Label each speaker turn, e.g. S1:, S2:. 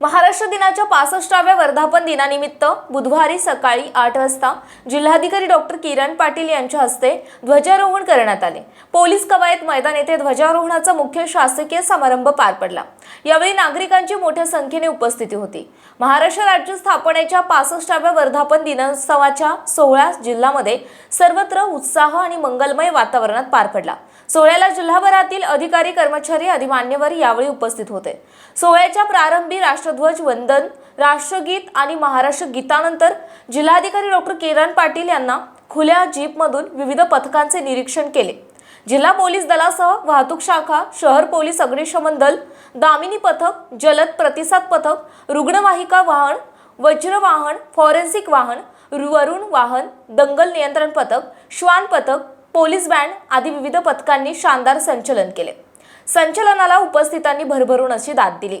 S1: महाराष्ट्र दिनाच्या पासष्टाव्या वर्धापन दिनानिमित्त बुधवारी सकाळी आठ वाजता जिल्हाधिकारी डॉक्टर किरण पाटील यांच्या हस्ते ध्वजारोहण करण्यात आले. पोलीस कवायत मैदान येथे ध्वजारोहणाचा मुख्य शासकीय समारंभ पार पडला. यावेळी नागरिकांची मोठ्या संख्येने उपस्थिती होती. महाराष्ट्र राज्य स्थापनेच्या पासष्टाव्या वर्धापन दिनोत्सवाच्या सोहळा जिल्ह्यामध्ये सर्वत्र उत्साह आणि मंगलमय वातावरणात पार पडला. सोहळ्याला जिल्हाभरातील अधिकारी कर्मचारी आदी मान्यवर यावेळी उपस्थित होते. सोहळ्याच्या प्रारंभी राष्ट्र राष्ट्रध्वज वंदन राष्ट्रगीत आणि महाराष्ट्र गीतानंतर जिल्हाधिकारी डॉक्टर किरण पाटील यांना खुल्या जीपमधून विविध पथकांचे निरीक्षण केले. जिल्हा पोलीस दलासह वाहतूक शाखा शहर पोलीस अग्निशमन दल दामिनी पथक जलद प्रतिसाद पथक रुग्णवाहिका वाहन वज्र वाहन फॉरेन्सिक वाहन वरुण वाहन दंगल नियंत्रण पथक श्वान पथक पोलीस बँड आदी विविध पथकांनी शानदार संचलन केले. संचलनाला उपस्थितांनी भरभरून अशी दाद दिली.